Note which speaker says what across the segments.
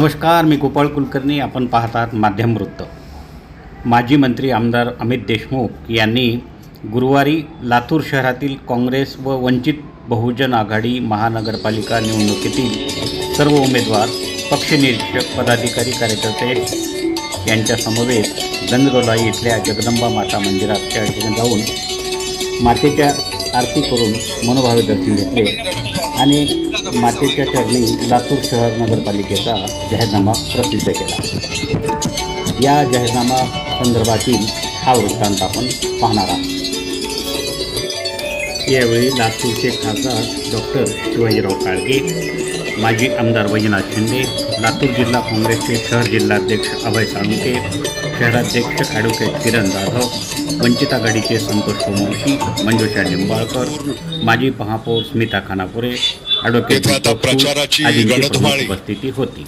Speaker 1: नमस्कार मी गोपाळ कुलकर्णी. आपण पाहतात माध्यम वृत्त. माजी मंत्री आमदार अमित देशमुख यांनी गुरुवारी लातूर शहरातील काँग्रेस व वंचित बहुजन आघाडी महानगरपालिका निवडणुकीतील सर्व उमेदवार पक्षनिरीक्षक पदाधिकारी कार्यकर्ते यांच्या समवेत गंजगोलाई इथल्या जगदंबा माता मंदिरात त्या ठिकाणी जाऊन मातेच्या आरती करून मनोभावे दर्शन घेतले आणि मातेच्या चरणी लातूर शहर नगरपालिकेचा जाहीरनामा प्रसिद्ध केला. या जाहीरनामा संदर्भातील हा वृत्तांत आपण पाहणार आहोत. यावेळी लातूरचे खासदार डॉक्टर शिवाजीराव काळगे माजी आमदार वैजनाथ शिंदे लातूर जिल्हा काँग्रेसचे शहर जिल्हाध्यक्ष अभय साळुंके शहराध्यक्ष ॲडव्होकेट किरण जाधव वंचित आघाडीचे संतोष सोमवंशी मंजुषा निंबाळकर माजी महापौर स्मिता खानापुरे ॲडव्होकेट दीपक
Speaker 2: प्रचाराची.
Speaker 1: उपस्थिती होती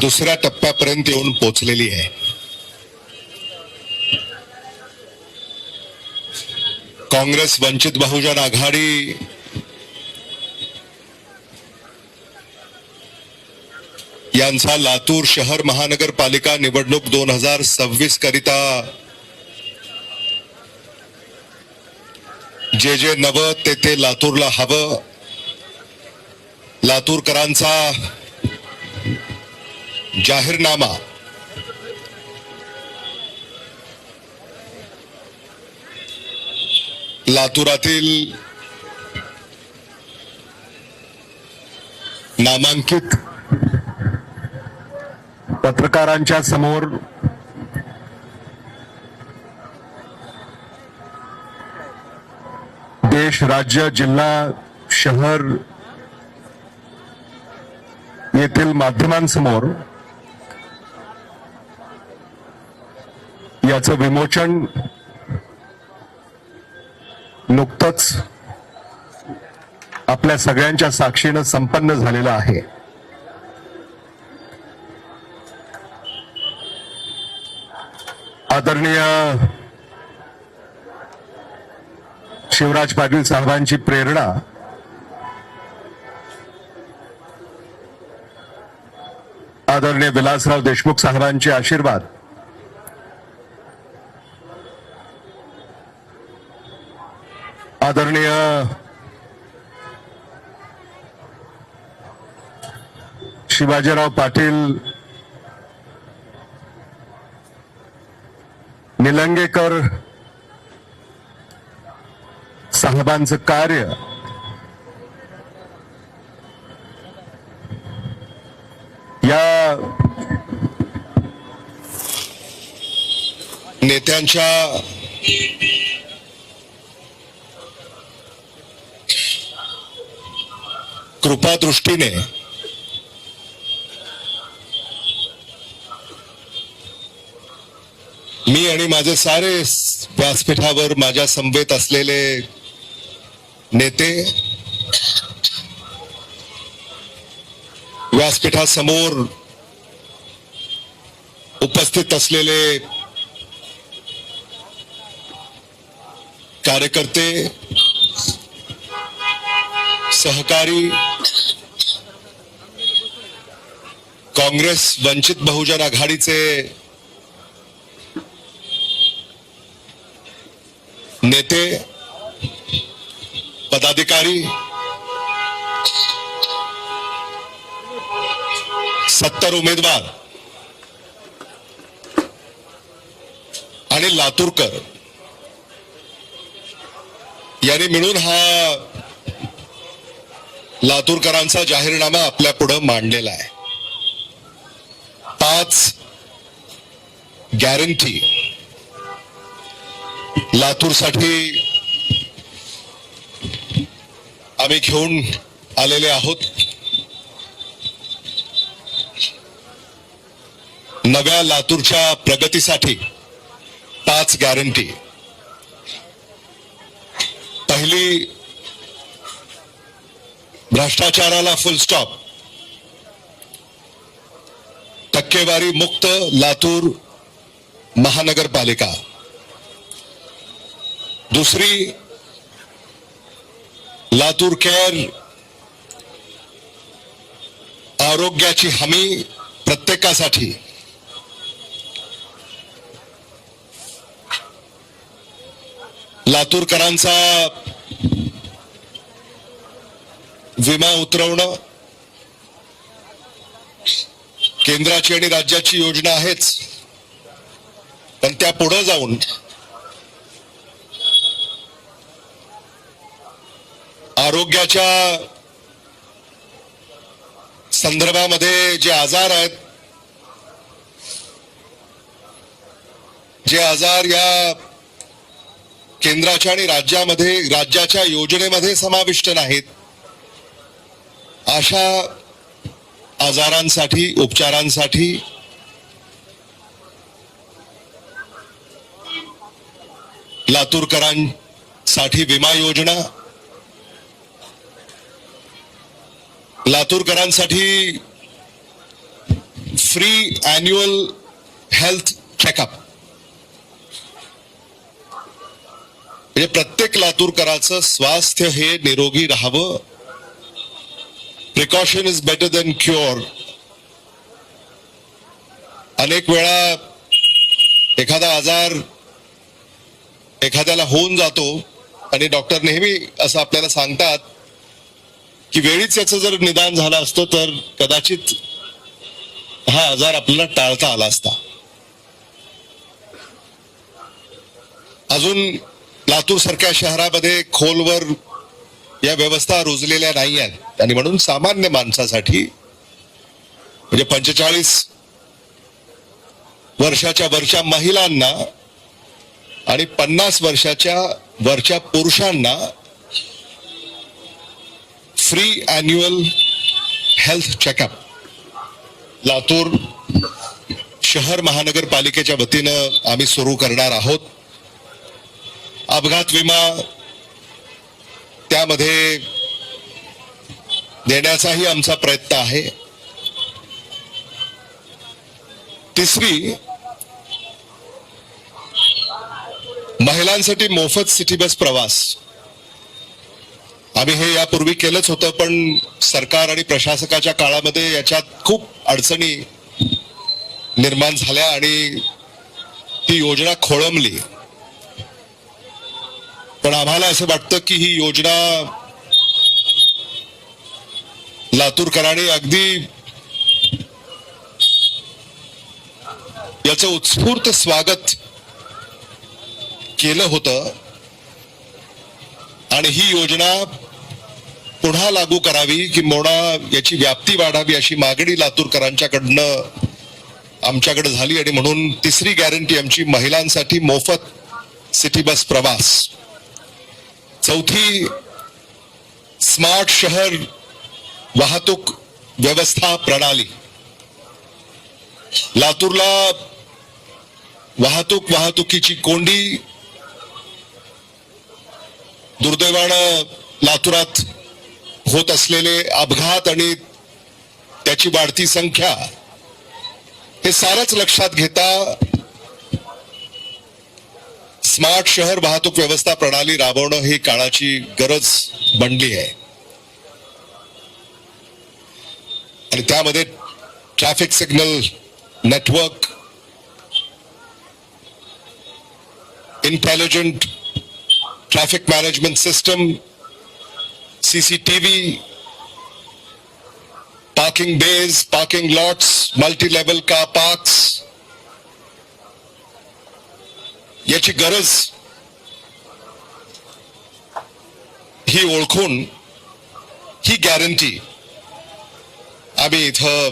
Speaker 2: दुसऱ्या टप्प्यापर्यंत येऊन पोहोचलेली आहे काँग्रेस वंचित बहुजन आघाडी यांचा लातूर शहर महानगरपालिका निवडणूक दोन हजार सव्वीस करिता जे जे नवं ते ते लातूरला हवं. लातूरकरांचा जाहीरनामा. लातूरातील नामांकित पत्रकारांच्या समोर देश राज्य जिल्हा शहर येथील माध्यमांसमोर याचं विमोचन नुकतंच आपल्या सगळ्यांच्या साक्षीनं संपन्न झालेलं आहे. आदरणीय शिवराज पाटील साहेबांची प्रेरणा आदरणीय विलासराव देशमुख साहेबांचे आशीर्वाद. आदरणीय शिवाजीराव पाटील निलंगेकर साहेबांचं कार्य. या नेत्यांच्या कृपादृष्टीने मी आणि माझे सारे व्यासपीठावर माझ्या समवेत असलेले नेते व्यासपीठासमोर उपस्थित असलेले कार्यकर्ते सहकारी काँग्रेस वंचित बहुजन आघाडीचे नेते पदाधिकारी सत्तर उमेदवार आणि लातूरकर यांनी मिळून हा लातूरकरांचा जाहीरनामा आपल्या पुढं मांडलेला आहे. पाच गॅरंटी लातूरसाठी आम्ही घेऊन आलेले आहोत. नव्या लातूरच्या प्रगतीसाठी पाच गॅरंटी पहिली भ्रष्टाचाराला फुल स्टॉप टक्केवारी मुक्त लातूर महानगरपालिका. दुसरी लातूर केअर आरोग्याची हमी प्रत्येकासाठी. लातूरकरांचा विमा उतरवणं केंद्राची आणि राज्याची योजना आहेच. पण त्या पुढे जाऊन आरोग्याच्या संदर्भामध्ये जे आजार आहेत जे आजार या केंद्राच्या आणि राज्यामध्ये राज्याच्या योजनेमध्ये समाविष्ट नाहीत अशा आजारांसाठी उपचारांसाठी लातूरकरांसाठी विमा योजना लातूरकरांसाठी फ्री अॅन्युअल हेल्थ चेकअप म्हणजे प्रत्येक लातूरकराचं स्वास्थ्य हे निरोगी राहावं. Precaution is better than cure अनेक वेळा एखादा आजार एखाद्याला होऊन जातो आणि डॉक्टर नेहमी असं आपल्याला सांगतात की वेळीच याचं जर निदान झालं असतं तर कदाचित हा आजार आपल्याला टाळता आला असता. अजून लातूर सारख्या शहरामध्ये खोलवर या व्यवस्था रुजलेल्या नाही आहेत. आणि म्हणून सामान्य माणसासाठी म्हणजे पंचेचाळीस वर्षाच्या वरच्या महिलांना आणि पन्नास वर्षाच्या वरच्या पुरुषांना free annual health checkup Latur शहर महानगरपालिकेच्या वतीनं आम्ही सुरू करणार आहोत. अपघात विमा त्यामध्ये देण्याचाही आमचा प्रयत्न आहे. तिसरी महिलांसाठी मोफत सिटी बस प्रवास. आम्ही हे यापूर्वी केलंच होतं पण सरकार आणि प्रशासकाच्या काळामध्ये याच्यात खूप अडचणी निर्माण झाल्या आणि ती योजना खोळंबली. पण आम्हाला असं वाटतं की ही योजना लातूरकरांनी अगदी याचं उत्स्फूर्त स्वागत केलं होतं. आणि ही योजना पुन्हा लागू करावी की मोडा याची व्याप्ती वाढावी अशी मागणी लातूरकरांच्याकडनं आमच्याकडे झाली आणि म्हणून तिसरी गॅरंटी आमची महिलांसाठी मोफत सिटी बस प्रवास. चौथी स्मार्ट शहर वाहतूक व्यवस्था प्रणाली. लातूरला वाहतूक वाहतुकीची कोंडी दुर्दैवानं लातूरात होत असलेले अपघात आणि त्याची वाढती संख्या हे सारंच लक्षात घेता स्मार्ट शहर वाहतूक व्यवस्था प्रणाली राबवणं ही काळाची गरज बनली आहे. आणि त्यामध्ये traffic signal network intelligent traffic management system CCTV parking bays parking lots multi level car parks याची गरज ही ओळखून ही गॅरंटी आम्ही इथं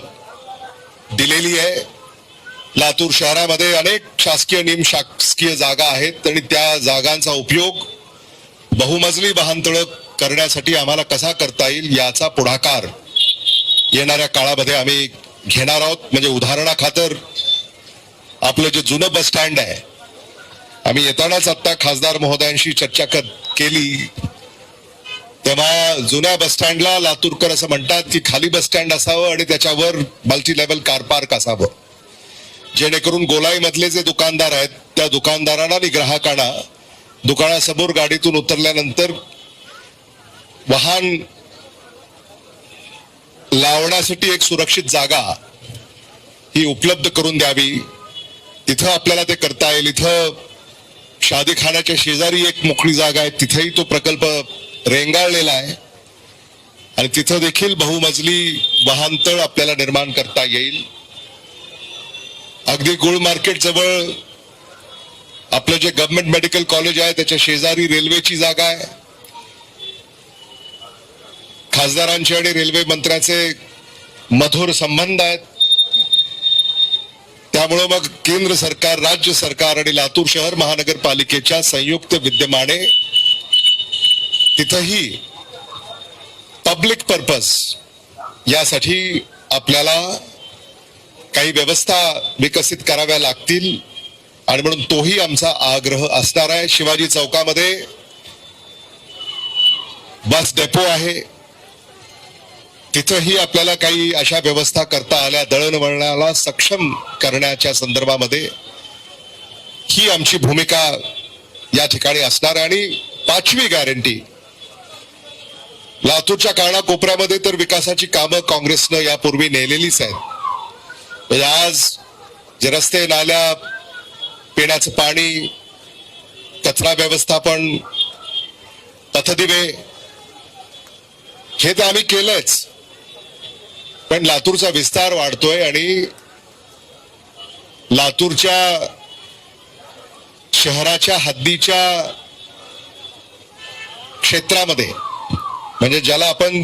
Speaker 2: दिलेली आहे. लातूर शहरामध्ये अनेक शासकीय निमशासकीय जागा आहेत आणि त्या जागांचा उपयोग बहुमजली वाहनतळ करण्यासाठी आम्हाला कसा करता येईल याचा पुढाकार येणाऱ्या काळामध्ये आम्ही घेणार आहोत. म्हणजे उदाहरणाखातर आपलं जे जुनं बस स्टँड आहे आम्ही येतानाच आता खासदार महोदयांशी चर्चा कर केली. तेव्हा जुन्या बस स्टँडला लातूरकर असं म्हणतात की खाली बस स्टँड असावं आणि त्याच्यावर मल्टी लेवल कार पार्क असावं. जेणेकरून गोलाईमधले जे दुकानदार आहेत त्या दुकानदारांना आणि ग्राहकांना दुकानासमोर गाडीतून उतरल्यानंतर वाहन लावण्यासाठी एक सुरक्षित जागा ही उपलब्ध करून द्यावी. तिथं आपल्याला ते करता येईल. इथं शादीखाण्याच्या शेजारी एक मोकळी जागा आहे. तिथेही तो प्रकल्प रेंगाळलेला आहे. आणि तिथं देखील बहुमजली वाहनतळ आपल्याला निर्माण करता येईल. अगदी गुळ मार्केट जवळ आपलं जे गव्हर्नमेंट मेडिकल कॉलेज आहे त्याच्या शेजारी रेल्वेची जागा आहे. खासदारांचे आणि रेल्वे मंत्र्याचे मधुर संबंध आहेत. त्यामुळं मग केंद्र सरकार राज्य सरकार आणि लातूर शहर महानगरपालिकेच्या संयुक्त विद्यमाने तिथंही पब्लिक पर्पज यासाठी आपल्याला काही व्यवस्था विकसित कराव्या लागतील आणि म्हणून तोही आमचा आग्रह असणार आहे. शिवाजी चौकामध्ये बस डेपो आहे. तिथंही आपल्याला काही अशा व्यवस्था करता आल्या दळणवळणाला सक्षम करण्याच्या संदर्भामध्ये ही आमची भूमिका या ठिकाणी असणार आणि पाचवी गॅरंटी लातूरच्या कानाकोपऱ्यामध्ये तर विकासाची कामं काँग्रेसनं यापूर्वी नेलेलीच आहेत. म्हणजे आज जे रस्ते नाल्या पिण्याचं पाणी कचरा व्यवस्थापन पथदिवे हे तर आम्ही केलंच. पण लातूरचा विस्तार वाढतोय आणि लातूरच्या शहराच्या हद्दीच्या क्षेत्रामध्ये म्हणजे ज्याला आपण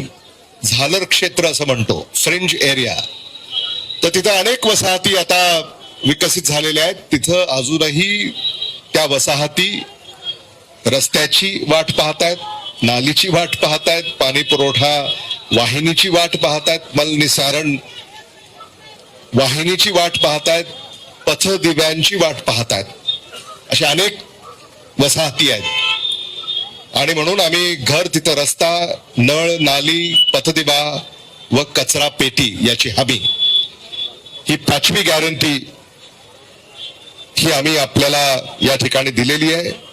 Speaker 2: झालर क्षेत्र असं म्हणतो फ्रिंज एरिया तर तिथं अनेक वसाहती आता विकसित झालेल्या आहेत. तिथं अजूनही त्या वसाहती रस्त्याची वाट पाहतायत नालीची वाट पाहतायत पाणी पुरवठा वाहिनीची वाट पाहतायत मलनिसारण वाहिनीची वाट पाहतायत पथदिव्यांची वाट पाहतायत. अशा अनेक वसाहती आहेत. आणि म्हणून आम्ही घर तिथं रस्ता नळ नाली पथदिवा व कचरा पेटी याची हमी. ही पाचवी गॅरंटी ही आम्ही आपल्याला या ठिकाणी दिलेली आहे.